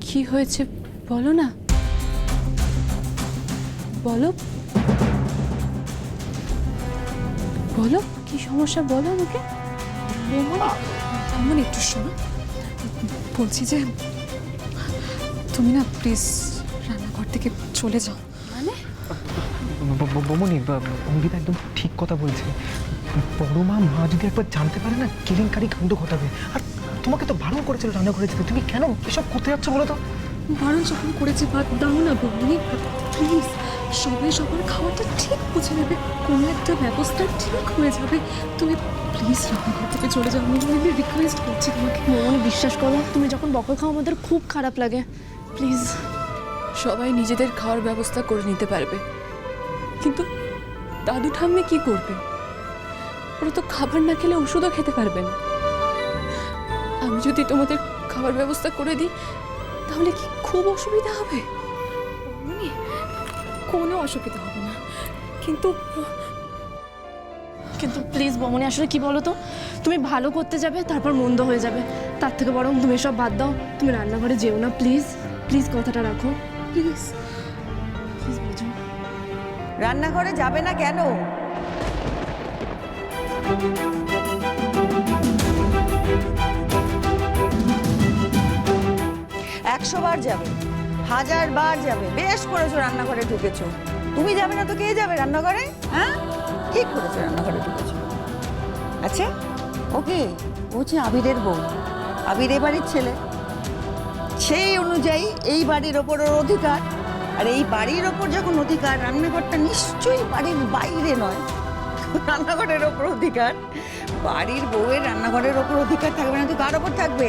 কি হয়েছে বলো না? বলো। বলো কি সমস্যা বলো আমাকে। এমন একটু শোনো। বলছি যে তুমি না প্লিজ রান্নাঘর থেকে চলে যাও। মানে? বমনি অঙ্কিতা একদম ঠিক কথা বলছে। বড় মা মা যদি একবার জানতে পারে না কেলেঙ্কারি কাণ্ড ঘটাবে। আর তোমাকে তো বারণ করেছিল রান্নাঘরে যেতে তুমি কেন এসব করতে যাচ্ছ বলো তো? বারণ যখন করেছি বাদ দাও না বৌনি প্লিজ সবাই সবার খাওয়াটা ঠিক বুঝে নেবে। কোনো একটা ব্যবস্থা ঠিক হয়ে যাবে। তুমি প্লিজ রান্নাঘর থেকে চলে যাও। আমি আমি রিকোয়েস্ট করছি তোমাকে। মনে বিশ্বাস করো তুমি যখন বকল খাও আমাদের খুব খারাপ লাগে। প্লিজ সবাই নিজেদের খাওয়ার ব্যবস্থা করে নিতে পারবে। কিন্তু দাদু ঠাম্মি কি করবে? ওরা তো খাবার না খেলে ওষুধও খেতে পারবে না। আমি যদি তোমাদের খাবার ব্যবস্থা করে দিই তাহলে কি খুব অসুবিধা হবে? কোনো অসুবিধা হবে না। কিন্তু কিন্তু প্লিজ বমনি আসলে কি বলো তো? তুমি ভালো করতে যাবে তারপর মন্দ হয়ে যাবে। তার থেকে বরং তুমি সব বাদ দাও। তুমি রান্নাঘরে যেও না প্লিজ। প্লিজ কথাটা রাখো। প্লিজ প্লিজ বুঝো। রান্নাঘরে যাবে না কেন? একশো বার যাবে, হাজার বার যাবে, বেশ করেছ রান্নাঘরে ঢুকেছো। তুমি যাবে না তো কে যাবে রান্নাঘরে? হ্যাঁ? ঠিক করেছ রান্নাঘরে ঢুকেছো। আচ্ছা ওকে, ও হচ্ছে আবিরের বউ। আবির এ বাড়ির ছেলে। সেই অনুযায়ী এই বাড়ির ওপর ওর অধিকার। আর এই বাড়ির ওপর যখন অধিকার, রান্নাঘরটা নিশ্চয়ই বাড়ির বাইরে নয়। রান্নাঘরের ওপর অধিকার। বাড়ির বউয়ের রান্নাঘরের ওপর অধিকার থাকবে না তো কার ওপর থাকবে?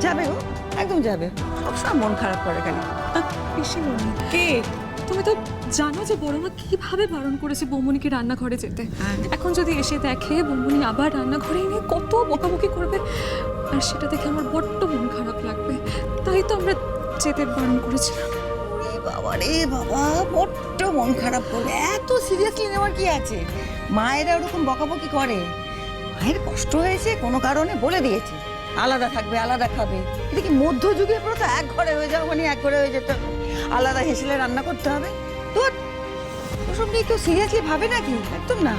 যাবে ও। একদম যাবে। সবসময় মন খারাপ করে কেন? পিসিমণি কে? তুমি তো জানো যে বড়মা কীভাবে বারণ করেছে বৌমনিকে রান্নাঘরে যেতে। এখন যদি এসে দেখে বৌমনি আবার রান্নাঘরে এনে কত বকাবকি করবে আর সেটা দেখে আমার বড্ড মন খারাপ লাগবে। তাই তো আমরা যেতে বারণ করেছিলাম। বাবা রে বাবা বড্ড মন খারাপ করবে। এত সিরিয়াসলি নেওয়ার কি আছে? মায়েরা ওরকম বকাবকি করে। মায়ের কষ্ট হয়েছে কোনো কারণে বলে দিয়েছে। আলাদা থাকবে আলাদা খাবে। কি মধ্যযুগের প্রথা এক ঘরে হয়ে যাও মানে এক ঘরে হয়ে যেতে। আলাদা হেসেলে রান্না করতে হবে। তো ওসব নিয়ে কেউ সিরিয়াসলি ভাবে নাকি? একদম না।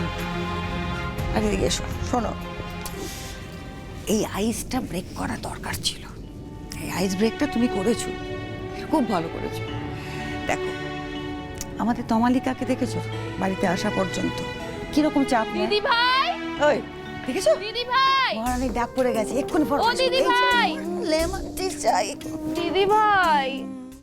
আর এদিকে শোনো। এই আইসটা ব্রেক করা দরকার ছিল। এই আইস ব্রেকটা তুমি করেছ। খুব ভালো করেছ। দেখো আমাদের তমালিকাকে দেখেছ? বাড়িতে আসা পর্যন্ত। কীরকম চাপ দিদি ভাই! ওই দেখেছ? দিদি ভাই! মহারানীর ডাক পড়ে গেছে এক্ষুনি পর ও দিদি ভাই! লেমন টি চাই দিদি ভাই